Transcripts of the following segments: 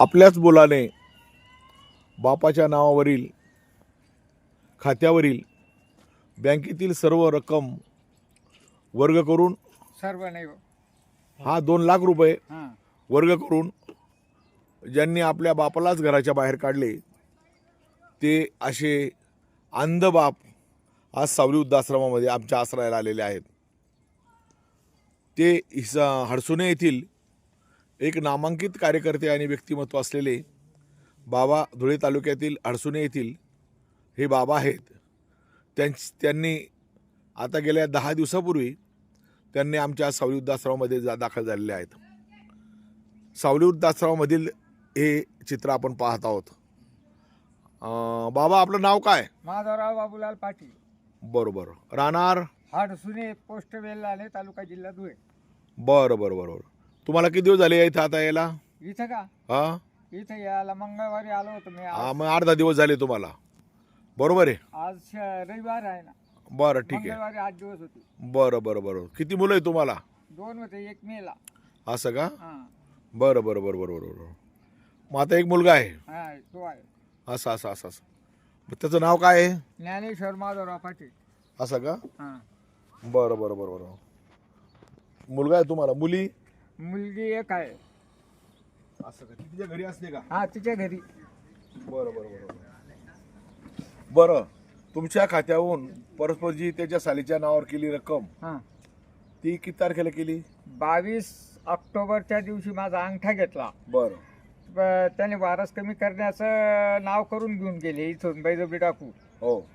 आपल्याच मुलाने बापाच्या नावावरील खात्यावरील बँकेतील सर्व रक्कम वर्ग करून सर्व नाही हो. हा दोन लाख रुपये हां वर्ग करून ज्यांनी आपल्या बापालाच घराच्या बाहेर काढले ते असे अंध बाप आज सावली वृद्धाश्रमामध्ये आमच्या आश्रयाला आलेले आहेत ते इस हडसुणे येथील एक नामांकित कार्यकर्ते आणि व्यक्तिमत्व असलेले बाबा धुळे तालुक्यातील हडसुणे येथील हे बाबा आहेत. त्यांच त्यांनी आता गेल्या दहा दिवसापूर्वी त्यांनी आमच्या सावली वृद्धाश्रमामध्ये जा दाखल झालेले आहेत. सावली वृद्धाश्रमामधील हे चित्र आपण पाहत आहोत. बाबा आपलं नाव काय? माधवराव बाबूलाल पाटील. बरोबर. राहणार? हाडसुने पोस्ट वेल्लाने तालुका जिल्हा धुळे. बरं बरं बरोबर तुम्हाला किती दिवस झाले इथं आता यायला? इथं का? हा? इथं यायला मंगळवारी आलो होतो मी हा, मग दहा दिवस झाले तुम्हाला. बरोबर आहे? आज श- रविवार आहे ना. बरं ठीक आहे. मंगळवारी आठ दिवस होते. बरं बरं बरं. किती मुलं आहे तुम्हाला? दोन होते एक मेला. असं का? हां. बरं बरं बरं बरं बरं बरं. मग आता एक मुलगा आहे. हां तो आहे. असं असं असं असं. मग त्याचं नाव काय आहे? ज्ञानेश्वर माधवराव पाटील. असं का? हां. बरं बरं बरं बरं. मुलगा आहे तुम्हाला? मुली? मुलगी एक आहे. असं का? तिच्या घरी असते का? हा तिच्या घरी. बरं बरं बरं बरं. बरं तुमच्या खात्याहून परस्पर जी त्याच्या सालीच्या नावावर केली रक्कम. हां. ती किती तारखेला केली? बावीस ऑक्टोबरच्या दिवशी माझा अंगठा घेतला. बरं. ब- त्याने वारस कमी करण्याचं नाव करून घेऊन गेले इथून बैजोबी टाकू हो.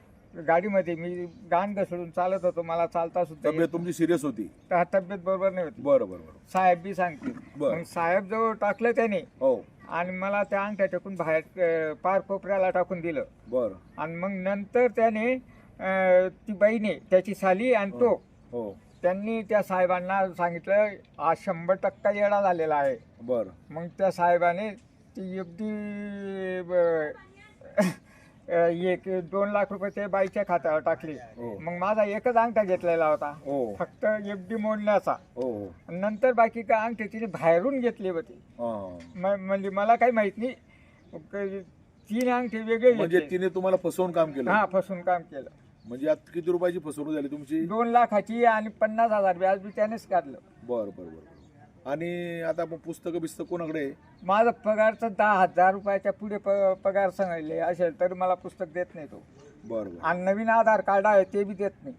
गाडीमध्ये. मी गाण घसडून चालत होतो. मला चालता सुद्धा येत तब्येत तुमची सिरियस होती? नव्हती. तब्येत बरोबर नाही होती. बरं बरं बरं. साहेब बी सांगते बरं. मग साहेब जवळ टाकलं त्याने. हो. आणि मला त्या अंगठ्या टाकून बाहेर अं, पार कोपऱ्याला टाकून दिलं. बरं. आणि मग नंतर त्याने अं, ती बहिणी त्याची साली आणि तो. हो. त्यांनी त्या साहेबांना सांगितलं आज शंभर टक्का येडा झालेला आहे. बरं. मग त्या साहेबाने ती अगदी ब- एक दोन लाख रुपये ते बाईच्या खात्यावर टाकले. हो. मग माझा एकच अंगठा घेतलेला होता. हो. फक्त एफ डी मोडण्याचा. हो. हो नंतर बाकी काय अंगठे तिने बाहेरून घेतली होती. हां. म- म्हणजे मला काही माहीत नाही. क- तीन अंगठे वेगळे म्हणजे घेतले. तिने तुम्हाला फसवून काम केलं? हा फसून काम केलं. म्हणजे आता किती रुपयाची फसवणूक झाली तुमची? दोन लाखाची आणि पन्नास हजार व्याज बी त्यानेच काढलं. बरं बरं बरं. आणि आता मग पुस्तकं बिस्तक कोणाकडे आहे? माझा पगारचं दहा हजार रुपयाच्या पुढे प- पगार सांगितले असेल तर मला पुस्तक देत नाही तो. बरं बरं. आणि नवीन आधार कार्ड आहे ते बी देत नाही.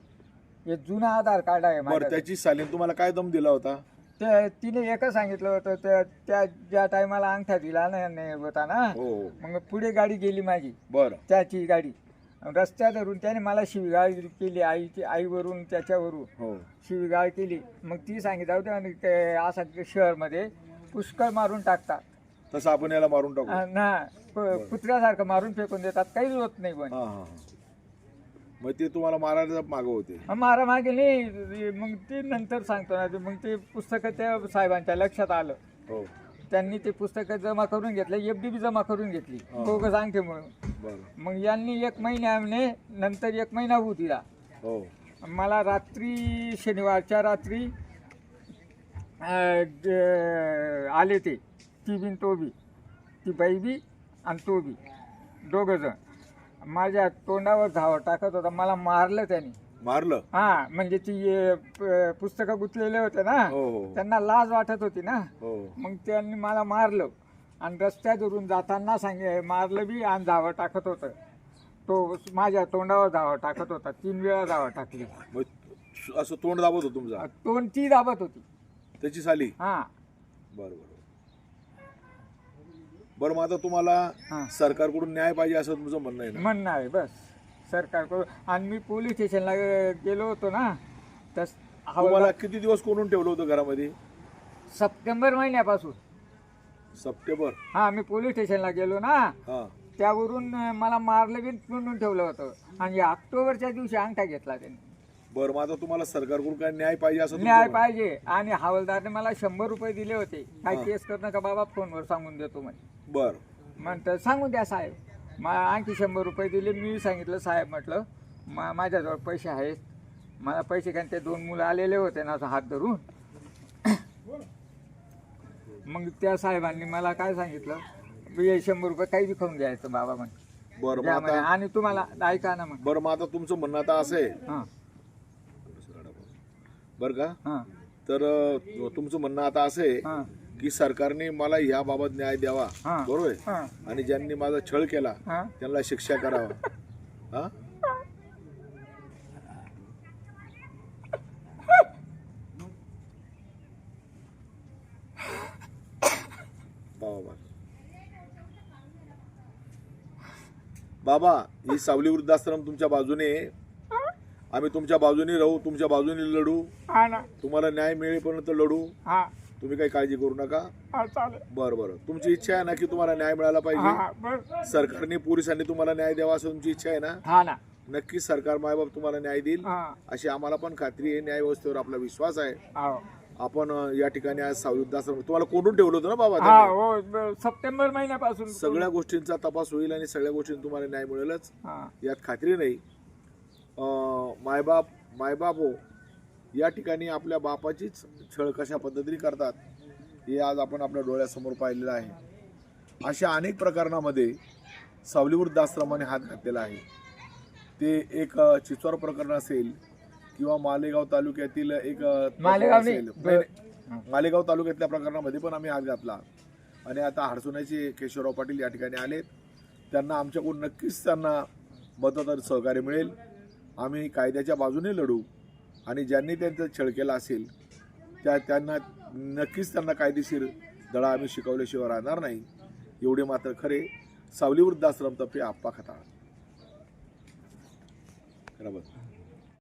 हे जुनं आधार कार्ड आहे बरं. त्याची सालीन तुम्हाला काय दम दिला होता? ते तिने एकच सांगितलं होतं त्या त्या ज्या टायमाला अंगठा दिला ना नाही होता ना. हो हो. मग पुढे गाडी गेली माझी. बरं. त्याची गाडी. रस्त्यात धरून त्याने मला शिवीगाळ केली आईची आईवरून त्याच्यावरून हो. शिवीगाळ केली. मग ती सांगितलं होतं आणि ते असं शहरमध्ये पुष्कळ मारून टाकतात. तसं आपण याला मारून टाकू. ना. कुत्र्यासारखं मारून फेकून देतात. काहीच होत नाही पण. मग ते तुम्हाला मारायला मागं होते. मारा मागे नाही. मग ते नंतर सांगतो ना ते मग ते पुस्तकं त्या साहेबांच्या लक्षात आलं. हो. त्यांनी ते पुस्तकं जमा करून घेतलं एफ डी बी जमा करून घेतली. हा. दोघं सांगते म्हणून. मग यांनी एक महिन्याने नंतर एक महिना होऊ दिला. हो. मला रात्री शनिवारच्या रात्री आले ते ती बिन तो बी ती बाई बी आणि तो बी दोघं जण. माझ्या तोंडावर धाव टाकत होता मला मारलं त्यांनी. मारलं? हा म्हणजे ती पुस्तकं गुंतलेले होते ना हो हो त्यांना लाज वाटत होती ना. हो. मग त्यांनी मला मारलं आणि रस्त्यावरून जाताना सांगे मारलं बी आणि धावं टाकत होतं. तो माझ्या तोंडावर धावं टाकत होता. तीन वेळा धावं टाकली. मग असं तोंड दाबत होतं तुमचा? तोंड ती दाबत होती. त्याची साली? हा. बरं बरं. बरं मग आता तुम्हाला हा. सरकारकडून न्याय पाहिजे असं तुमचं म्हणणं आहे ना? म्हणणं आहे बस. सरकारकडून आणि मी पोलीस स्टेशनला गेलो होतो ना तर तुम्हाला हवालदार किती दिवस कोणून ठेवलं होतं घरामध्ये? सप्टेंबर महिन्यापासून. सप्टेंबर? हा मी पोलीस स्टेशनला गेलो ना हा. त्यावरून अं, मला मारलं बी म्हणून ठेवलं होतं. आणि ऑक्टोबरच्या दिवशी अंगठा घेतला त्यांनी. बरं मग आता तुम्हाला सरकारकडून काय न्याय पाहिजे असं तुमचं न्याय म्हणणं? आहे? पाहिजे. आणि हवालदारने मला शंभर रुपये दिले होते. काय हा. केस करणं का बाबा? फोनवर सांगून देतो म्हणे. बरं. म्हणतं सांगून द्या साहेब. मग आणखी शंभर रुपये दिले. मी सांगितलं साहेब म्हटलं मा माझ्याजवळ पैसे आहेत. मला पैसे कारण ते दोन मुलं आलेले होते ना असं हात धरून. मग त्या साहेबांनी मला काय सांगितलं? हे शंभर रुपये काही बी खाऊन घ्यायचं बाबा म्हणे. बरं द्या मग म्हणे. आता आणि तुम्हाला ऐका ना मग बरं मग आता तुमचं म्हणणं आता असं आहे. हां. बरं का? हां. तर अं, तुमचं म्हणणं आता असं आहे. हां. की सरकारने मला याबाबत न्याय द्यावा. हां. बरोबर आहे? हां. आणि ज्यांनी माझा छळ केला हां. त्यांना शिक्षा करावा. हा? बाबा. बाबा ही सावली वृद्धाश्रम तुमच्या बाजूने आहे. आम्ही तुमच्या बाजूने राहू तुमच्या बाजूने लढू. हा ना. तुम्हाला न्याय मिळेपर्यंत लढू. हा. तुम्ही काही काळजी करू नका. हा चालेल. बरं बरं. तुमची इच्छा आहे ना की तुम्हाला न्याय मिळाला पाहिजे? हा बस सरकारने पोलिसांनी तुम्हाला न्याय द्यावा असं तुमची इच्छा आहे ना? हा ना. नक्कीच सरकार मायबाप तुम्हाला न्याय देईल. हा. अशी आम्हाला पण खात्री आहे. न्याय व्यवस्थेवर आपला विश्वास आहे. हो. आपण अं, या ठिकाणी आज सावयुद्धाश्रम तुम्हाला कोंडून ठेवलं होतं ना बाबा हा त्यांनी? हो ब- सप्टेंबर महिन्यापासून. सगळ्या गोष्टींचा तपास होईल आणि सगळ्या गोष्टींना तुम्हाला न्याय मिळेलच. हा. यात खात्री नाही. अं, मायबाप मायबाप हो. या ठिकाणी आपल्या बापाचीच छळ कशा पद्धतीने करतात हे आज आपण आपल्या डोळ्यासमोर पाहिलेलं आहे. अशा अनेक प्रकरणामध्ये सावली वृद्धाश्रमाने हात घातलेला आहे. ते एक चिचोर प्रकरण असेल किंवा मालेगाव तालुक्यातील एक असेल. मालेगाव तालुक्यातल्या प्रकरणामध्ये पण आम्ही हात घातला. आणि आता हडसुण्याचे केशवराव पाटील या ठिकाणी आलेत. त्यांना आमच्याकडून नक्कीच त्यांना मदत आणि सहकार्य मिळेल. आम्ही कायद्याच्या बाजूने लढू. आणि ज्यांनी त्यांचा छळ केला असेल त्या त्यांना नक्कीच त्यांना कायदेशीर धडा आम्ही शिकवल्याशिवाय राहणार नाही. एवढे मात्र खरे सावली वृद्धाश्रम तर्फे आप्पा खताळ. बरोबर